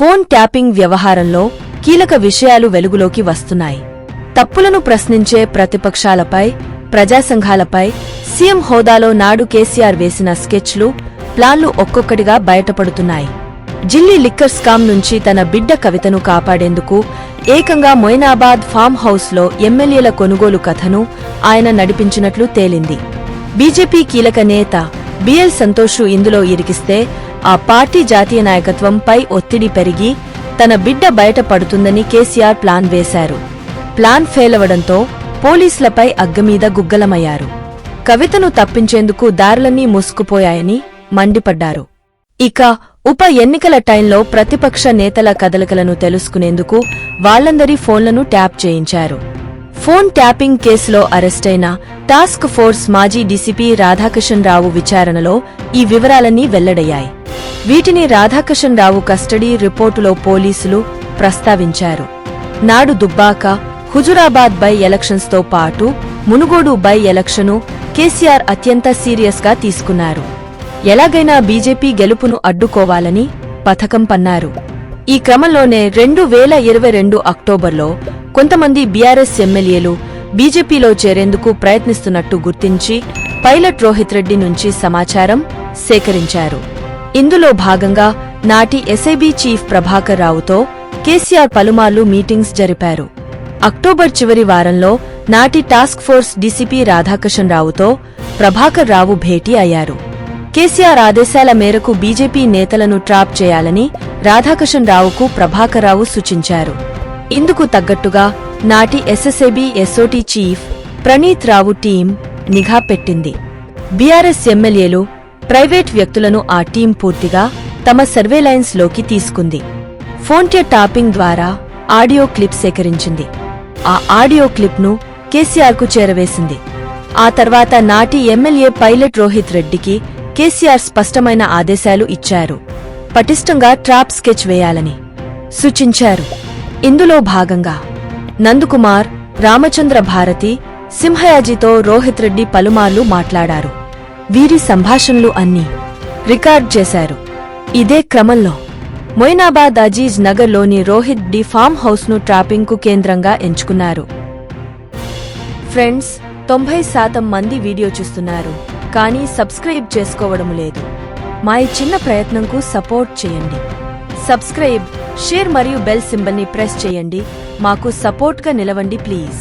Phone tapping వ్యవహారంలో కీలక విషయాలు వెలుగులోకి వస్తున్నాయి. తప్పులను ప్రశ్నించే ప్రతిపక్షాలపై ప్రజాసంఘాలపై సీఎం హోదాలో నాడు కేసీఆర్ వేసిన స్కెచ్లు ప్లాన్లు ఒక్కొక్కటిగా బయటపడుతున్నాయి. జిల్లీ లిక్కర్ స్కామ్ నుంచి తన బిడ్డ కవితను కాపాడేందుకు ఏకంగా మొయినాబాద్ ఫామ్ హౌస్లో ఎమ్మెల్యేల కొనుగోలు కథను ఆయన నడిపించినట్లు తేలింది. బీజేపీ కీలక నేత బిఎల్ సంతోషు ఇందులో ఇరికిస్తే ఆ పార్టీ జాతీయ నాయకత్వంపై ఒత్తిడి పెరిగి తన బిడ్డ బయటపడుతుందని కేసీఆర్ ప్లాన్ వేశారు. ప్లాన్ ఫెయిలవడంతో పోలీసులపై అగ్గమీద గుగ్గలమయ్యారు. కవితను తప్పించేందుకు దారులన్నీ మూసుకుపోయాయని మండిపడ్డారు. ఇక ఉప ఎన్నికల టైంలో ప్రతిపక్ష నేతల కదలికలను తెలుసుకునేందుకు వాళ్ళందరి ఫోన్లను ట్యాప్ చేయించారు. ఫోన్ ట్యాపింగ్ కేసులో అరెస్టైన టాస్క్ ఫోర్స్ మాజీ డీసీపీ రాధాకిషన్ రావు విచారణలో ఈ వివరాలన్నీ వెల్లడయ్యాయి. వీటిని రాధాకిషన్ రావు కస్టడీ రిపోర్టులో పోలీసులు ప్రస్తావించారు. నాడు దుబ్బాక హుజురాబాద్ బై ఎలక్షన్స్తో పాటు మునుగోడు బై ఎలక్షను కేసీఆర్ అత్యంత సీరియస్గా తీసుకున్నారు. ఎలాగైనా బీజేపీ గెలుపును అడ్డుకోవాలని పథకం పన్నారు. ఈ క్రమంలోనే రెండు వేల ఇరవై రెండు అక్టోబర్లో కొంతమంది బీఆర్ఎస్ ఎమ్మెల్యేలు బీజేపీలో చేరేందుకు ప్రయత్నిస్తున్నట్టు గుర్తించి పైలట్ రోహిత్ రెడ్డి నుంచి సమాచారం సేకరించారు. ఇందులో భాగంగా నాటి ఎస్ఐబీ చీఫ్ ప్రభాకర్ రావుతో కేసీఆర్ పలుమార్లు మీటింగ్స్ జరిపారు. అక్టోబర్ చివరి వారంలో నాటి టాస్క్ ఫోర్స్ డీసీపీ రాధాకృష్ణ రావుతో ప్రభాకర్ రావు భేటీ అయ్యారు. కేసీఆర్ ఆదేశాల మేరకు బీజేపీ నేతలను ట్రాప్ చేయాలని రాధాకృష్ణ రావుకు ప్రభాకర్ రావు సూచించారు. ఇందుకు తగ్గట్టుగా నాటి SSAB SOT chief Praneeth Rao team నిఘా పెట్టింది. బీఆర్ఎస్ ఎమ్మెల్యేలు ప్రైవేట్ వ్యక్తులను ఆ టీం పూర్తిగా తమ సర్వేలైన్స్లోకి తీసుకుంది. ఫోన్టే టాపింగ్ ద్వారా ఆడియో క్లిప్ సేకరించింది. ఆ ఆడియో క్లిప్ను కేసీఆర్కు చేరవేసింది. ఆ తర్వాత నాటి ఎమ్మెల్యే పైలట్ రోహిత్ రెడ్డికి కేసీఆర్ స్పష్టమైన ఆదేశాలు ఇచ్చారు. పటిష్టంగా ట్రాప్ స్కెచ్ వేయాలని సూచించారు. ఇందులో భాగంగా నందుకుమార్ రామచంద్ర భారతి సింహయాజితో రోహిత్ రెడ్డి పలుమార్లు మాట్లాడారు. వీరి సంభాషణలు అన్నీ రికార్డ్ చేశారు. ఇదే క్రమంలో మొయినాబాద్ అజీజ్ నగర్లోని రోహిత్ డి ఫామ్ హౌస్ను ట్రాపింగ్కు కేంద్రంగా ఎంచుకున్నారు. ఫ్రెండ్స్ తొంభై శాతం మంది వీడియో చూస్తున్నారు కానీ సబ్స్క్రైబ్ చేసుకోవడం లేదు. మా ఈ చిన్న ప్రయత్నంకు సపోర్ట్ చేయండి. సబ్స్క్రైబ్ షేర్ మరియు బెల్ సింబల్ని ప్రెస్ చేయండి. మాకు సపోర్ట్గా నిలవండి ప్లీజ్